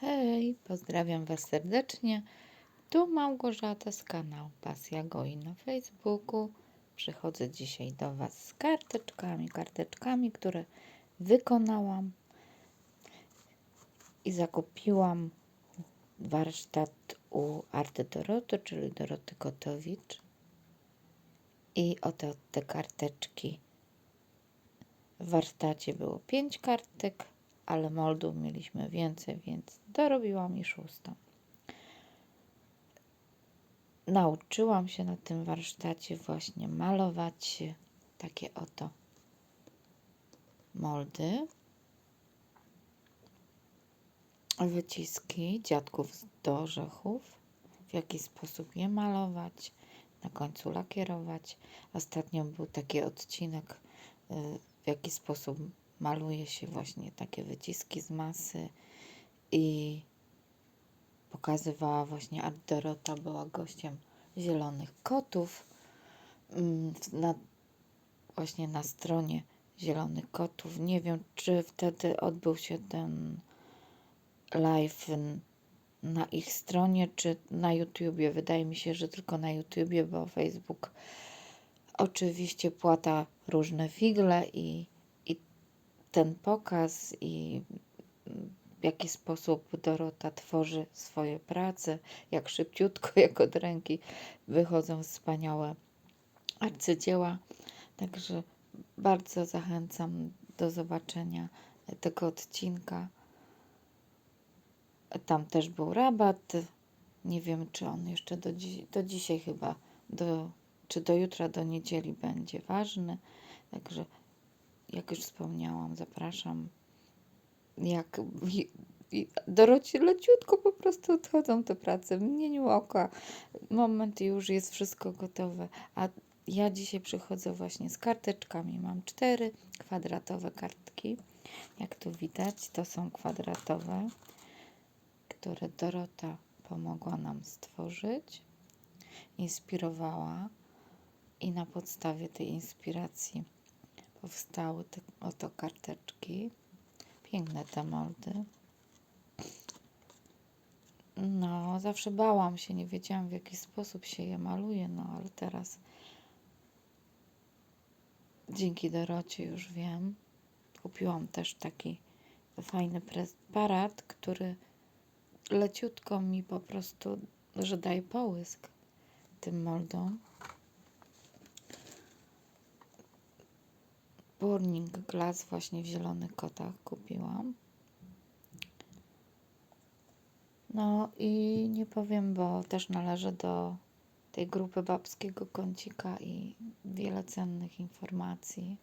Hej, pozdrawiam Was serdecznie. Tu Małgorzata z kanału Pasja Goi na Facebooku. Przychodzę dzisiaj do Was z karteczkami, karteczkami, które wykonałam i zakupiłam warsztat u Arty Doroty, czyli Doroty Kotowicz. I oto te karteczki. W warsztacie było pięć kartek, ale moldów mieliśmy więcej, więc dorobiłam i szóstą. Nauczyłam się na tym warsztacie właśnie malować takie oto moldy. Wyciski dziadków do orzechów, w jaki sposób je malować, na końcu lakierować. Ostatnio był taki odcinek, y, w jaki sposób maluje się właśnie takie wyciski z masy i pokazywała właśnie Art Dorota, była gościem Zielonych Kotów. Mm, Na, właśnie na stronie Zielonych Kotów. Nie wiem, czy wtedy odbył się ten live na ich stronie, czy na YouTubie. Wydaje mi się, że tylko na YouTubie, bo Facebook oczywiście płata różne figle i ten pokaz i w jaki sposób Dorota tworzy swoje prace, jak szybciutko, jak od ręki wychodzą wspaniałe arcydzieła. Także bardzo zachęcam do zobaczenia tego odcinka. Tam też był rabat. Nie wiem, czy on jeszcze do, dzi- do dzisiaj chyba, do, czy do jutra, do niedzieli będzie ważny. Także, jak już wspomniałam, zapraszam. Jak Dorocie leciutko po prostu odchodzą te prace, w mgnieniu oka. Moment już jest wszystko gotowe. A ja dzisiaj przychodzę właśnie z karteczkami. Mam cztery kwadratowe kartki. Jak tu widać, to są kwadratowe, które Dorota pomogła nam stworzyć, inspirowała i na podstawie tej inspiracji powstały te oto karteczki. Piękne te moldy. No, zawsze bałam się, nie wiedziałam w jaki sposób się je maluje, no ale teraz dzięki Dorocie już wiem. Kupiłam też taki fajny preparat, który leciutko mi po prostu, że daje połysk tym moldom. Burning Glass właśnie w zielonych kotach kupiłam. No i nie powiem, bo też należę do tej grupy babskiego kącika i wiele cennych informacji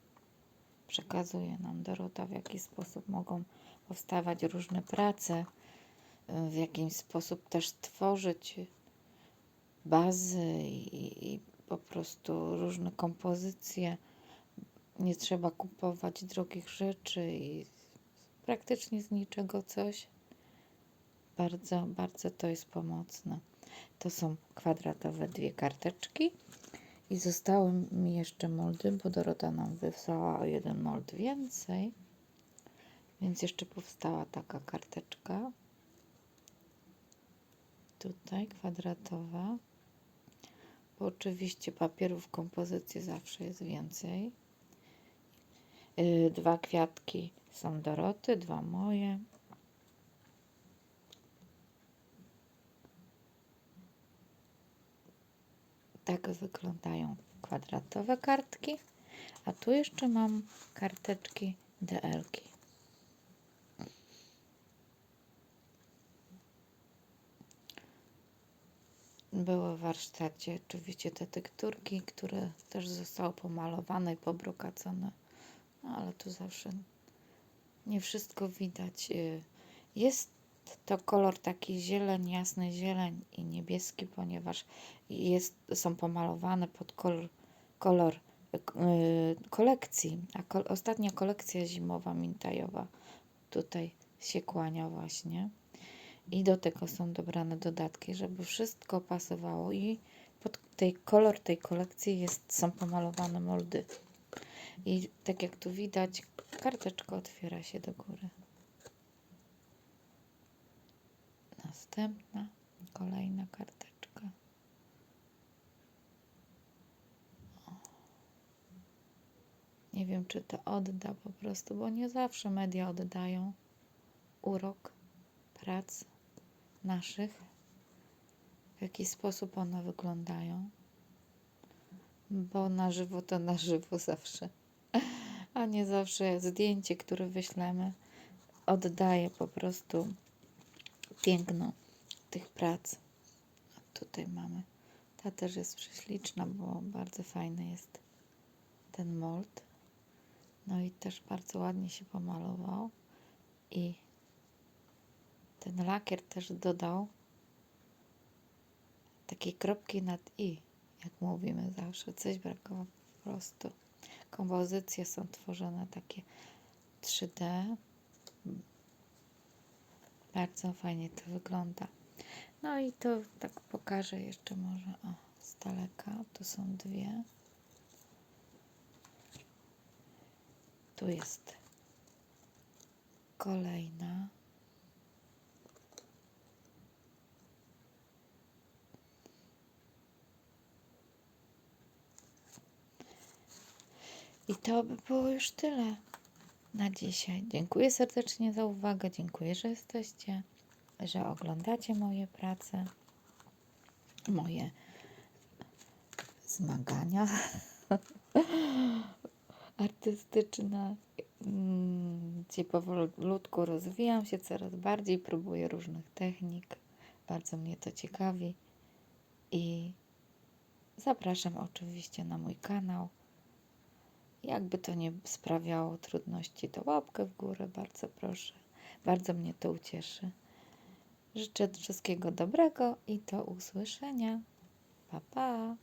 przekazuje nam Dorota, w jaki sposób mogą powstawać różne prace, w jaki sposób też tworzyć bazy i, i po prostu różne kompozycje. Nie trzeba kupować drogich rzeczy i praktycznie z niczego coś. Bardzo, bardzo to jest pomocne. To są kwadratowe dwie karteczki. I zostały mi jeszcze moldy, bo Dorota nam wysłała o jeden mold więcej. Więc jeszcze powstała taka karteczka. Tutaj kwadratowa. Bo oczywiście papierów w kompozycji zawsze jest więcej. Yy, Dwa kwiatki są Doroty, dwa moje. Tak wyglądają kwadratowe kartki. A tu jeszcze mam karteczki DL-ki. Były w warsztacie oczywiście te tekturki, które też zostały pomalowane i pobrokacone. Ale tu zawsze nie wszystko widać. Y, Jest to kolor taki zieleń, jasny zieleń i niebieski, ponieważ jest, są pomalowane pod kolor, kolor y, kolekcji. A ostatnia kolekcja zimowa, mintajowa tutaj się kłania właśnie. I do tego są dobrane dodatki, żeby wszystko pasowało i pod tej kolor tej kolekcji jest, są pomalowane moldy. I tak jak tu widać, karteczka otwiera się do góry. następna, kolejna karteczka. Nie wiem, czy to odda po prostu, bo nie zawsze media oddają urok prac naszych, w jaki sposób one wyglądają, bo na żywo to na żywo zawsze, a nie zawsze zdjęcie, które wyślemy, oddaje po prostu piękno tych prac. Tutaj mamy. Ta też jest prześliczna, bo bardzo fajny jest ten mold. No i też bardzo ładnie się pomalował. I ten lakier też dodał takiej kropki nad i, jak mówimy zawsze. Coś brakowało po prostu. Kompozycje są tworzone takie 3D. Bardzo fajnie to wygląda. No i to tak pokażę jeszcze może o, z daleka. Tu są dwie. Tu jest kolejna. I to by było już tyle na dzisiaj. Dziękuję serdecznie za uwagę. Dziękuję, że jesteście, że oglądacie moje prace, moje zmagania artystyczne, mm, gdzie powolutku rozwijam się coraz bardziej, próbuję różnych technik. Bardzo mnie to ciekawi i zapraszam oczywiście na mój kanał. Jakby to nie sprawiało trudności, to łapkę w górę, bardzo proszę. Bardzo mnie to ucieszy. Życzę wszystkiego dobrego i do usłyszenia. Pa, pa.